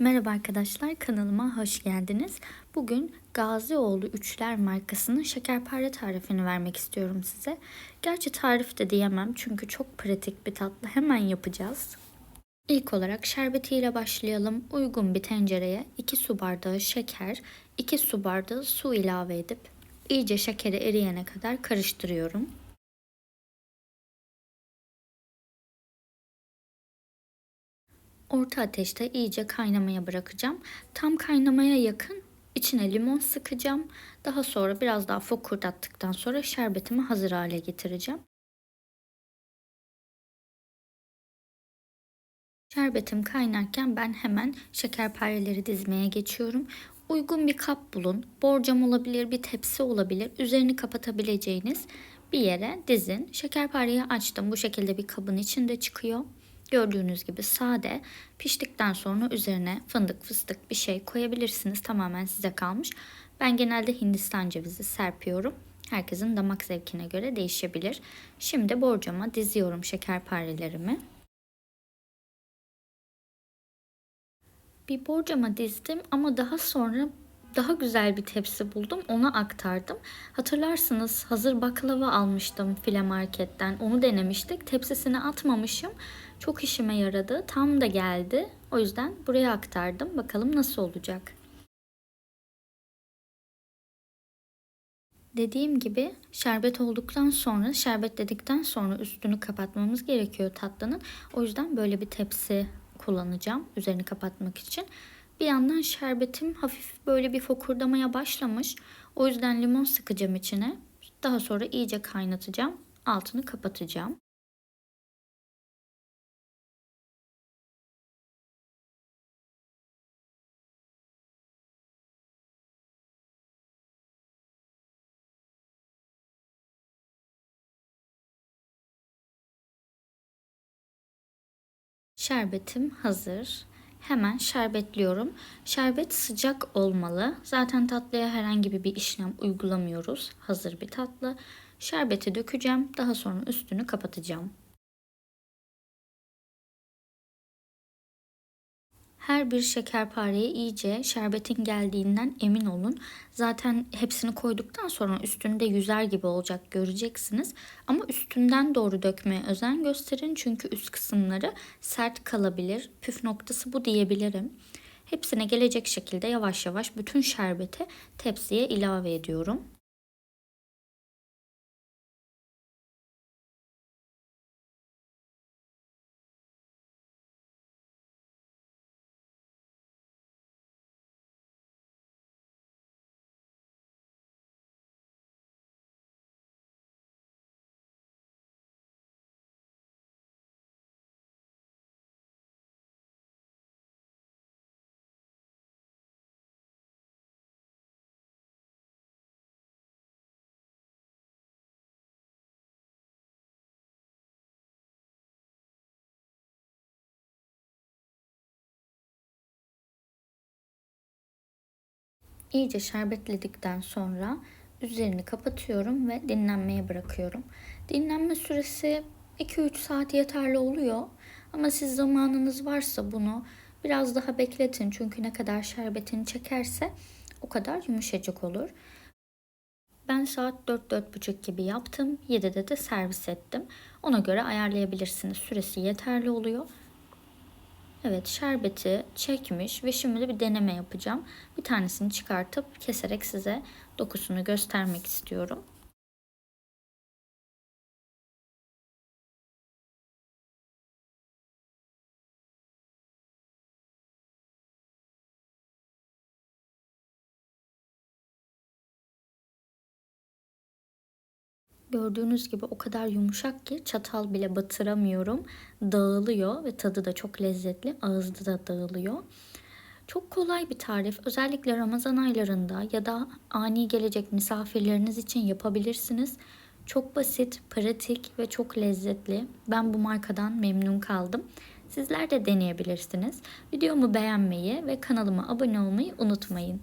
Merhaba arkadaşlar kanalıma hoş geldiniz. Bugün Gazioğlu Üçler markasının şekerpare tarifini vermek istiyorum size. Gerçi tarif de diyemem çünkü çok pratik bir tatlı hemen yapacağız. İlk olarak şerbetiyle başlayalım. Uygun bir tencereye 2 su bardağı şeker, 2 su bardağı su ilave edip iyice şekeri eriyene kadar karıştırıyorum. Orta ateşte iyice kaynamaya bırakacağım. Tam kaynamaya yakın içine limon sıkacağım. Daha sonra biraz daha fokurdattıktan sonra şerbetimi hazır hale getireceğim. Şerbetim kaynarken ben hemen şekerpareleri dizmeye geçiyorum. Uygun bir kap bulun. Borcam olabilir, bir tepsi olabilir. Üzerini kapatabileceğiniz bir yere dizin. Şekerpareyi açtım. Bu şekilde bir kabın içinde çıkıyor. Gördüğünüz gibi sade. Piştikten sonra üzerine fındık fıstık bir şey koyabilirsiniz. Tamamen size kalmış. Ben genelde Hindistan cevizi serpiyorum. Herkesin damak zevkine göre değişebilir. Şimdi borcama diziyorum şekerparelerimi. Bir borcama dizdim ama daha sonra daha güzel bir tepsi buldum. Ona aktardım. Hatırlarsınız hazır baklava almıştım file marketten. Onu denemiştik. Tepsisine atmamışım. Çok işime yaradı. Tam da geldi. O yüzden buraya aktardım. Bakalım nasıl olacak. Dediğim gibi şerbet olduktan sonra, şerbetledikten sonra üstünü kapatmamız gerekiyor tatlının. O yüzden böyle bir tepsi kullanacağım üzerini kapatmak için. Bir yandan şerbetim hafif böyle bir fokurdamaya başlamış. O yüzden limon sıkacağım içine. Daha sonra iyice kaynatacağım. Altını kapatacağım. Şerbetim hazır. Hemen şerbetliyorum. Şerbet sıcak olmalı. Zaten tatlıya herhangi bir işlem uygulamıyoruz. Hazır bir tatlı. Şerbeti dökeceğim. Daha sonra üstünü kapatacağım. Her bir şekerpareye iyice şerbetin geldiğinden emin olun. Zaten hepsini koyduktan sonra üstünde yüzer gibi olacak göreceksiniz. Ama üstünden doğru dökmeye özen gösterin çünkü üst kısımları sert kalabilir. Püf noktası bu diyebilirim. Hepsine gelecek şekilde yavaş yavaş bütün şerbeti tepsiye ilave ediyorum. İyice şerbetledikten sonra üzerini kapatıyorum ve dinlenmeye bırakıyorum. Dinlenme süresi 2-3 saat yeterli oluyor. Ama siz zamanınız varsa bunu biraz daha bekletin. Çünkü ne kadar şerbetini çekerse o kadar yumuşacık olur. Ben saat 4-4.30 gibi yaptım. 7'de de servis ettim. Ona göre ayarlayabilirsiniz. Süresi yeterli oluyor. Evet şerbeti çekmiş ve şimdi bir deneme yapacağım. Bir tanesini çıkartıp keserek size dokusunu göstermek istiyorum. Gördüğünüz gibi o kadar yumuşak ki çatal bile batıramıyorum. Dağılıyor ve tadı da çok lezzetli. Ağızda da dağılıyor. Çok kolay bir tarif. Özellikle Ramazan aylarında ya da ani gelecek misafirleriniz için yapabilirsiniz. Çok basit, pratik ve çok lezzetli. Ben bu markadan memnun kaldım. Sizler de deneyebilirsiniz. Videomu beğenmeyi ve kanalıma abone olmayı unutmayın.